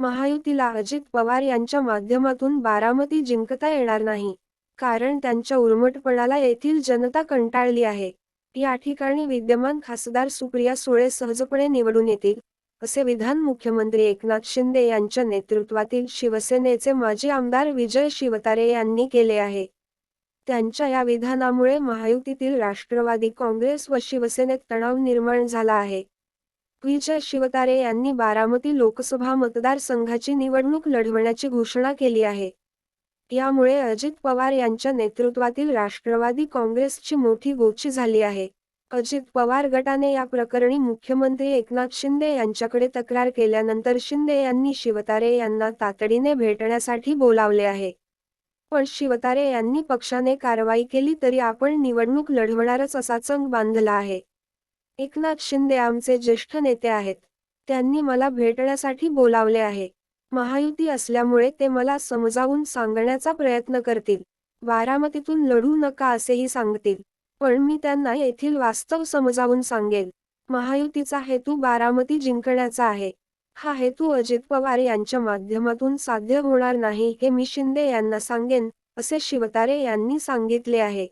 महायुतीला अजित पवार यांच्या माध्यमातून बारामती जिंकता येणार नाही. कारण त्यांच्या उर्मटपणाला येथील जनता कंटाळली आहे. या ठिकाणी विद्यमान खासदार सुप्रिया सुळे सहजपणे निवडून येतील असे विधान मुख्यमंत्री एकनाथ शिंदे यांच्या नेतृत्वातील शिवसेनेचे माजी आमदार विजय शिवतारे यांनी केले आहे. त्यांच्या या विधानामुळे महायुतीतील राष्ट्रवादी काँग्रेस व शिवसेनेत तणाव निर्माण झाला आहे. विजय शिवतारे यांनी बारामती लोकसभा मतदारसंघाची निवडणूक लढवण्याची घोषणा केली आहे. यामुळे अजित पवार यांच्या नेतृत्वातील राष्ट्रवादी काँग्रेसची मोठी गोची झाली आहे. अजित पवार गटाने या प्रकरणी मुख्यमंत्री एकनाथ शिंदे यांच्याकडे तक्रार केल्यानंतर शिंदे यांनी शिवतारे यांना तातडीने भेटण्यासाठी बोलावले आहे. पण शिवतारे यांनी पक्षाने कारवाई केली तरी आपण निवडणूक लढवणारच असा चंग बांधला आहे. एकनाथ शिंदे आमचे ज्येष्ठ नेते आहेत. त्यांनी मला भेटण्यासाठी बोलावले आहे. महायुती असल्यामुळे ते मला समजावून सांगण्याचा प्रयत्न करतील. बारामतीतून लढू नका असेही सांगतील. पण मी त्यांना येथील वास्तव समजावून सांगेल. महायुतीचा हेतू बारामती जिंकण्याचा आहे. हा हेतू अजित पवार यांच्या माध्यमातून साध्य होणार नाही हे मी शिंदे यांना सांगेन असे शिवतारे यांनी सांगितले आहे.